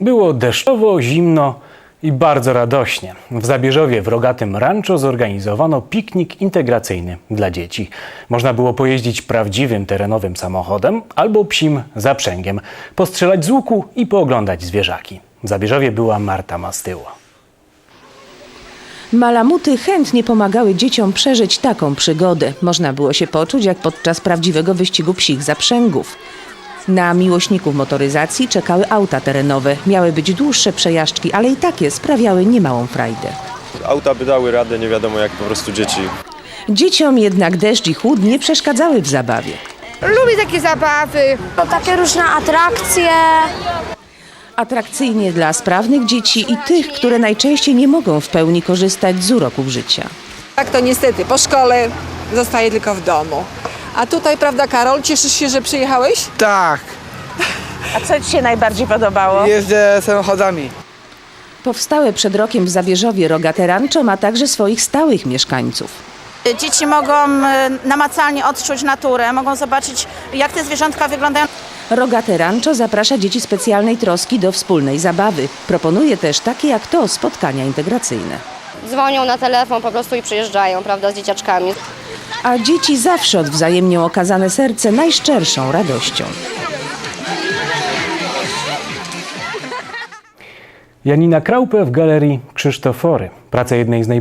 Było deszczowo, zimno i bardzo radośnie. W Zabierzowie w Rogatym Rancho zorganizowano piknik integracyjny dla dzieci. Można było pojeździć prawdziwym terenowym samochodem albo psim zaprzęgiem, postrzelać z łuku i pooglądać zwierzaki. W Zabierzowie była Marta Mastyło. Malamuty chętnie pomagały dzieciom przeżyć taką przygodę. Można było się poczuć jak podczas prawdziwego wyścigu psich zaprzęgów. Na miłośników motoryzacji czekały auta terenowe. Miały być dłuższe przejażdżki, ale i takie sprawiały niemałą frajdę. Auta by dały radę, nie wiadomo jak po prostu dzieci. Dzieciom jednak deszcz i chłód nie przeszkadzały w zabawie. Lubię takie zabawy. To takie różne atrakcje. Atrakcyjnie dla sprawnych dzieci i tych, które najczęściej nie mogą w pełni korzystać z uroków życia. Tak to niestety, po szkole zostaje tylko w domu. A tutaj, prawda, Karol, cieszysz się, że przyjechałeś? Tak, A co Ci się najbardziej podobało? jeżdżę samochodami. Powstałe przed rokiem w Zabierzowie Rogate Rancho ma także swoich stałych mieszkańców. Dzieci mogą e, namacalnie odczuć naturę, mogą zobaczyć, jak te zwierzątka wyglądają. Rogate Rancho zaprasza dzieci specjalnej troski do wspólnej zabawy. Proponuje też takie jak to spotkania integracyjne. Dzwonią na telefon po prostu i przyjeżdżają, prawda, z dzieciaczkami. A dzieci zawsze odwzajemnią okazane serce najszczerszą radością. Janina Kraupe w galerii Krzysztofory. Prace jednej z naj